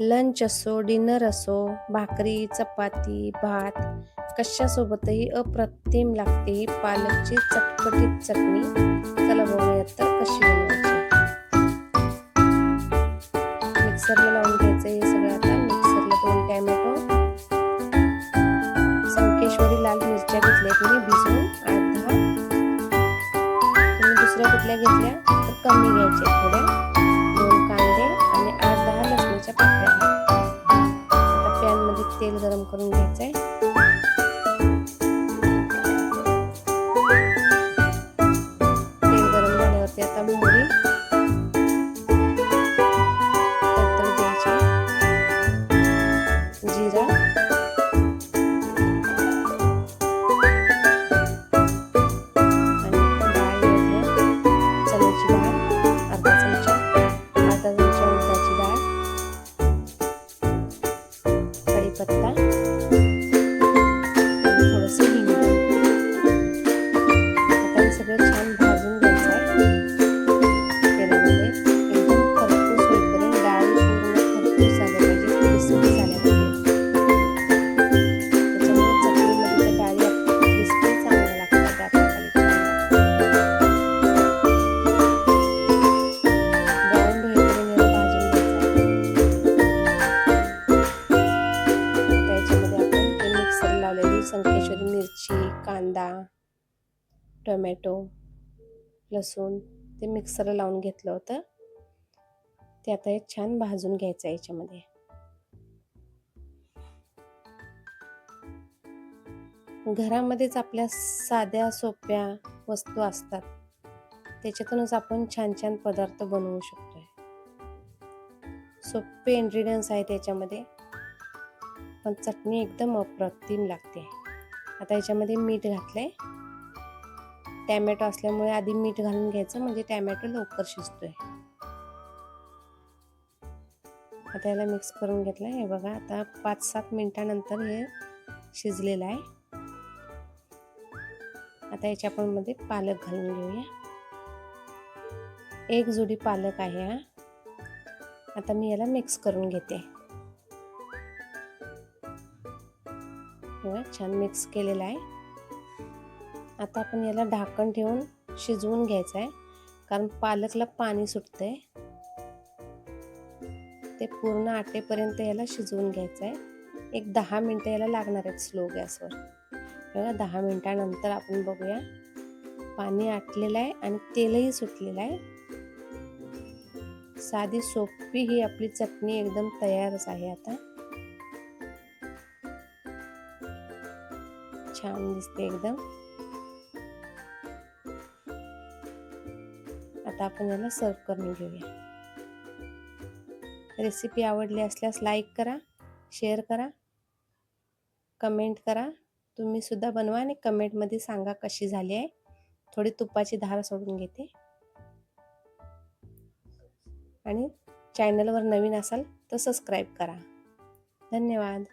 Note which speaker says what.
Speaker 1: Lunch असो dinner असो भाकरी चपाती भात कशासोबतही अप्रतिम लागते ही पालकची चटपटीत चटणी. चला बघूयात तर कशी बनवायची. मिक्सरला लावून घ्यायचं हे सगळं आता. मिक्सरला दोन टॅमॅटो संकेश्वरी लाल मिरच्या घेतल्या तुम्ही भिजवून आठ दहा तुम्ही दुसऱ्या कुठल्या घेतल्या तर कमी घ्यायच्या करून घ्यायचं तेल गरम झाल्यावरती आता मोहरी. तडतड द्यायची. जिरा. संकेश्वरी मिरची कांदा टोमॅटो लसूण ते मिक्सरला लावून घेतलं होतं. ते आता हे छान भाजून घ्यायचं आहे याच्यामध्ये. घरामध्येच आपल्या साध्या सोप्या वस्तू असतात. त्याच्यातूनच आपण छान छान पदार्थ बनवू शकतोय. सोपे इन्ग्रेडियंट्स आहेत त्याच्यामध्ये पण चटणी एकदम अप्रतिम लागते. आता याच्यामध्ये मीठ घातलंय. टॅमॅटो असल्यामुळे आधी मीठ घालून घ्यायचं म्हणजे टॅमॅटो लवकर शिजतोय. आता याला मिक्स करून घेतलं हे बघा आता पाच सात मिनिटानंतर हे शिजलेलं आहे. आता याच्या आपण मध्ये पालक घालून घेऊया. एक जोडी पालक आहे हा. आता मी याला मिक्स करून घेते. छान मिक्स केलेला आहे. आता आपण याला ढाकण ठेवून शिजवून घ्यायचं आहे कारण पालकला पाणी सुटतंय. ते पूर्ण आटेपर्यंत याला शिजवून घ्यायचं आहे एक दहा मिनटं याला लागणार आहेत स्लो गॅसवर बघा दहा मिनटानंतर आपण बघूया. पाणी आटलेलं आहे आणि तेलही सुटलेलं आहे. साधी सोपी ही आपली चटणी एकदम तयारच आहे आता. छान दिसते एकदम. आता आपण याला सर्व करून घेऊया. रेसिपी आवडली असल्यास लाईक करा शेअर करा कमेंट करा. तुम्ही सुद्धा बनवा आणि कमेंटमध्ये सांगा कशी झाली आहे. थोडी तुपाची धार सोडून घेते. आणि चॅनलवर नवीन असाल तर सबस्क्राईब करा. धन्यवाद.